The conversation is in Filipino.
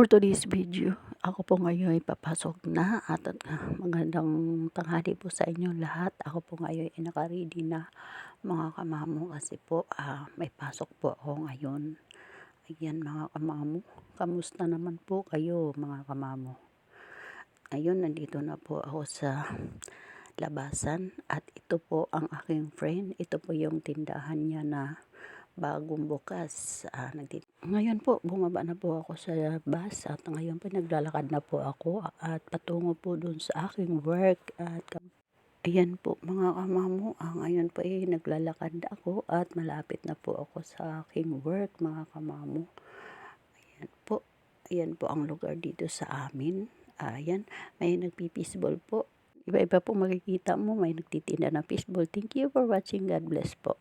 For today's video, ako po ngayon ay papasok na at uh, magandang tanghali po sa inyo lahat. Ako po ngayon ay nakaready na mga kamamo kasi po ah, may pasok po ako ngayon. Ayan mga kamamo, kamusta naman po kayo mga kamamo? Ngayon nandito na po ako sa labasan at ito po ang aking friend. Ito po yung tindahan niya na bagong bukas. Ah, nagtit- ngayon po, bumaba na po ako sa bus at ngayon po naglalakad na po ako at patungo po dun sa aking work. At ayan po mga kamamo, ah, ngayon po ay naglalakad ako at malapit na po ako sa aking work mga kamamo. Ayan po, ayan po ang lugar dito sa amin. Ayan, may nagpipisbol po. Iba-iba po makikita mo, may nagtitinda ng fishball. Thank you for watching. God bless po.